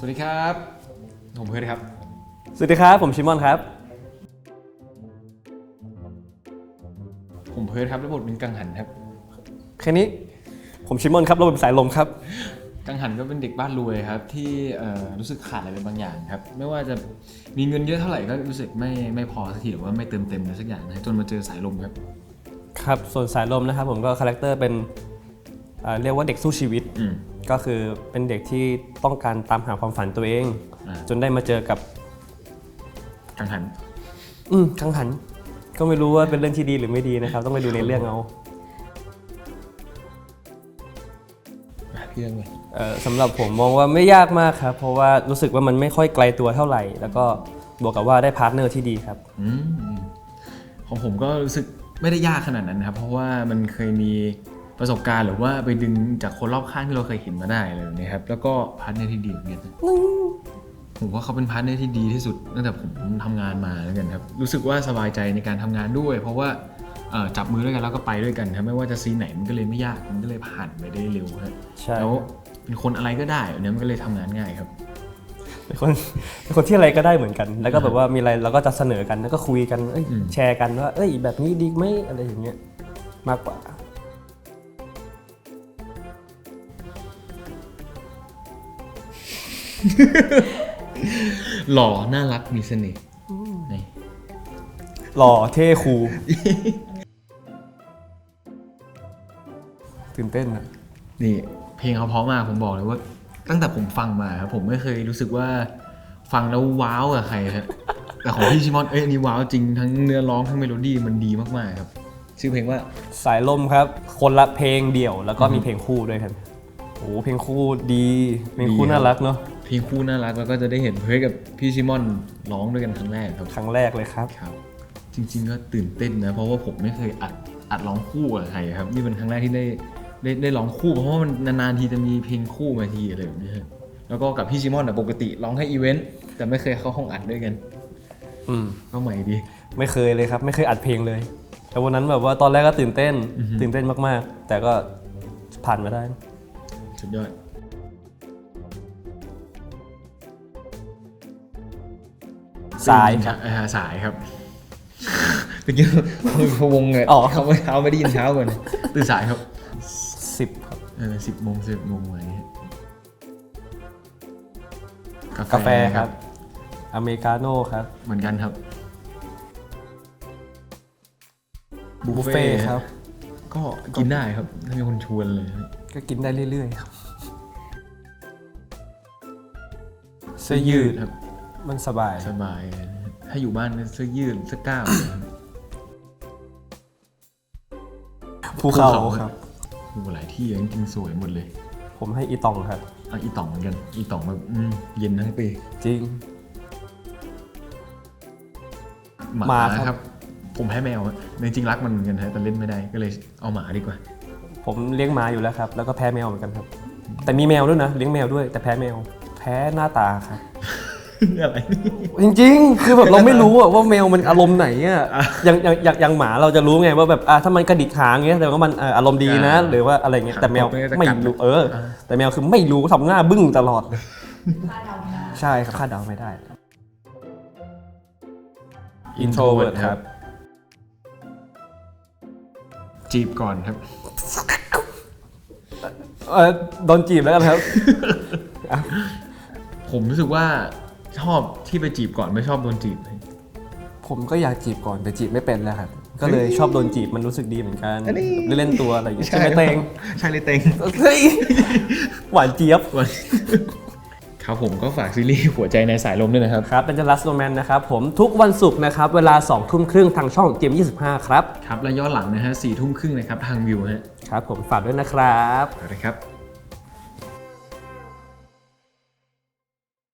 สวัสดีครับ ผมเพิร์ดครับ สวัสดีครับ ผมชิมอนครับ ผมเพิร์ดครับรับบทเป็นกังหันครับ แค่นี้ ผมชิมอนครับเราเป็นสายลมครับ กังหันก็เป็นเด็กบ้านรวยครับ ที่เอ่อรู้สึกขาดอะไรไปบางอย่างครับ ไม่ว่าจะมีเงินเยอะเท่าไหร่ก็รู้สึกไม่ไม่พอสักทีหรือว่าไม่เติมเต็มอะไรสักอย่างนะจนมาเจอสายลมครับ ครับ ส่วนสายลมนะครับผมก็คาแรคเตอร์เป็นอ่าเรียกว่าเด็กสู้ชีวิต อืม ก็คือเป็นเด็กที่ต้องการตามหาความฝันตัวเอง อ่า จนได้มาเจอกับ กังหัน อืมกังหัน ก็ไม่รู้ว่าเป็นเรื่องที่ดีหรือไม่ดีนะครับ ต้องไปดูในเรื่องเอาอะพี่เรื่องเลยเอ่อสำหรับผมมองว่าไม่ยากมากครับ เพราะว่ารู้สึกว่ามันไม่ค่อยไกลตัวเท่าไหร่ แล้วก็บวกกับว่าได้พาร์ทเนอร์ที่ดีครับ อืมของผมก็รู้สึกไม่ได้ยากขนาดนั้นนะครับ เพราะว่ามันเคยมี ประสบการณ์หรือว่าไปดึงจากคนรอบข้างที่เราเคยเห็นมาได้อะไรแบบนี้ครับแล้วก็พาร์ทเนอร์ที่ดีเหมือนกันนะผมว่าเขาเป็นพาร์ทเนอร์ที่ดีที่สุดตั้งแต่ผมทำงานมาแล้วกันครับรู้สึกว่าสบายใจในการทำงานด้วย เพราะว่าเอ่อจับมือด้วยกันแล้วก็ไปด้วยกันครับไม่ว่าจะซีนไหนมันก็เลยไม่ยากมันก็เลยผ่านไปได้เร็วครับใช่แล้วเป็นคนอะไรก็ได้อันนี้มันก็เลยทำงานง่ายครับเป็นคนเป็นคนที่อะไรก็ได้เหมือนกัน แล้วก็แบบว่ามีอะไรเราก็จะเสนอกันแล้วก็คุยกันเอ้ยอืมแชร์กันว่า เอ้ยแบบนี้ดีไหมอะไรอย่างเงี้ยมากกว่า หล่อน่ารักมีเสน่ห์นี่หล่อเท่คูลตื่นเต้นอะนี่ เพลงเขาเพราะมากผมบอกเลยว่า ตั้งแต่ผมฟังมาครับผมไม่เคยรู้สึกว่าฟังแล้วว้าวกับใครครับแต่ของพี่ชิมอนเอ้ยอันนี่ว้าวจริงทั้งเนื้อร้องทั้งเมโลดี้มันดีมากๆครับ ชื่อเพลงว่าสายลมครับ คนละเพลงเดี่ยวแล้วก็มีเพลงคู่ด้วยครับ โอ้เพลงคู่ดีเพลงคู่ดีครับน่ารักเนาะเพลงคู่น่ารักแล้วก็จะได้เห็นเพิร์ทกับพี่ชิมอนร้องด้วยกันครั้งแรกครับครั้งแรกเลยครับครับ จริง ๆ ก็ตื่นเต้นนะเพราะว่าผมไม่เคยอัดอัดร้องคู่กับใครครับนี่เป็นครั้งแรกที่ได้ได้ได้ร้องคู่ เพราะว่ามันนานๆทีจะมีเพลงคู่มาทีอะไรแบบนี้ครับแล้วก็กับพี่ชิมอนอะปกติร้องแค่อีเวนต์แต่ไม่เคยเข้าห้องอัดด้วยกัน อืมก็ใหม่ดี ไม่เคยเลยครับ ไม่เคยอัดเพลงเลยแต่วันนั้นแบบว่าตอนแรกก็ตื่นเต้นอือฮึตื่นเต้นมากๆ แต่ก็ผ่านมาได้ สุดยอดสายครับอ่าสายครับเมื่อกี้พะวงเลยอ๋อ เขาไม่เช้าไม่ได้ยินเช้าก่อนตื่นสายครับสิบครับเออสิบโมงสิบโมงอะไรเงี้ยกาแฟครับ อเมริกาโน่ครับ เหมือนกันครับบุฟเฟ่ต์ครับ ก็กินได้ครับถ้ามีคนชวนเลย ก็กินได้เรื่อยๆครับเสื้อยืดครับ มันสบายสบายเลยนะถ้าอยู่บ้านก็เสื้อยืดเสื้อกล้ามเลยครับภูเขาภูเขาครับโอ้โหหลายที่จริงๆสวยหมดเลย ผมให้อีตองครับอะอีต่องเหมือนกัน อีต่องแบบอืมเย็นทั้งปี จริง หมาหมาครับครับ ผมให้แมวอะจริงๆรักมันเหมือนกันฮะแต่เล่นไม่ได้ก็เลยเอาหมาดีกว่า ผมเลี้ยงหมาอยู่แล้วครับ แล้วก็แพ้แมวเหมือนกันครับ แต่มีแมวด้วยนะ เลี้ยงแมวด้วย แต่แพ้แมว แพ้หน้าตาครับ อะไร จริงๆ คือแบบเราไม่รู้อะว่าแมวมันอารมณ์ไหนอะอย่างอย่างอย่างอย่างหมาเราจะรู้ไงว่าแบบอะถ้ามันกระดิกหางเงี้ยแต่ว่ามันเอ่ออารมณ์ดีนะ อ่าหรือว่าอะไรเงี้ย แต่แมวครับไม่รู้เออ อ่า แต่แมวคือไม่รู้ทำหน้าบึ้งตลอดเลยใช่ครับคาดเดาไม่ได้ introvert ครับ จีบก่อนครับ เออโดนจีบแล้วกันครับ ผมรู้สึกว่าชอบที่ไปจีบก่อนไม่ชอบโดนจีบผมก็อยากจีบก่อนแต่จีบไม่เป็นแล้วครับก็เลยชอบโดนจีบมันรู้สึกดีเหมือนกันอันนี้ เล่นๆตัวอะไรอย่างเงี้ยใช่ไหมเตงใช่เลยเตงเฮ้ยหวานเจี๊ยบ ครับผมก็ฝากซีรีส์หัวใจในสายลมด้วยนะครับ ครับเป็น The Last Roman นะครับผมทุกวันศุกร์นะครับเวลา2ทุ่มครึ่งทางช่องเกม25 ครับ ครับ แล้วย้อนหลังนะฮะสี่ทุ่มครึ่งนะครับทางวิวฮะครับผมฝากด้วยนะครับเอาละครับ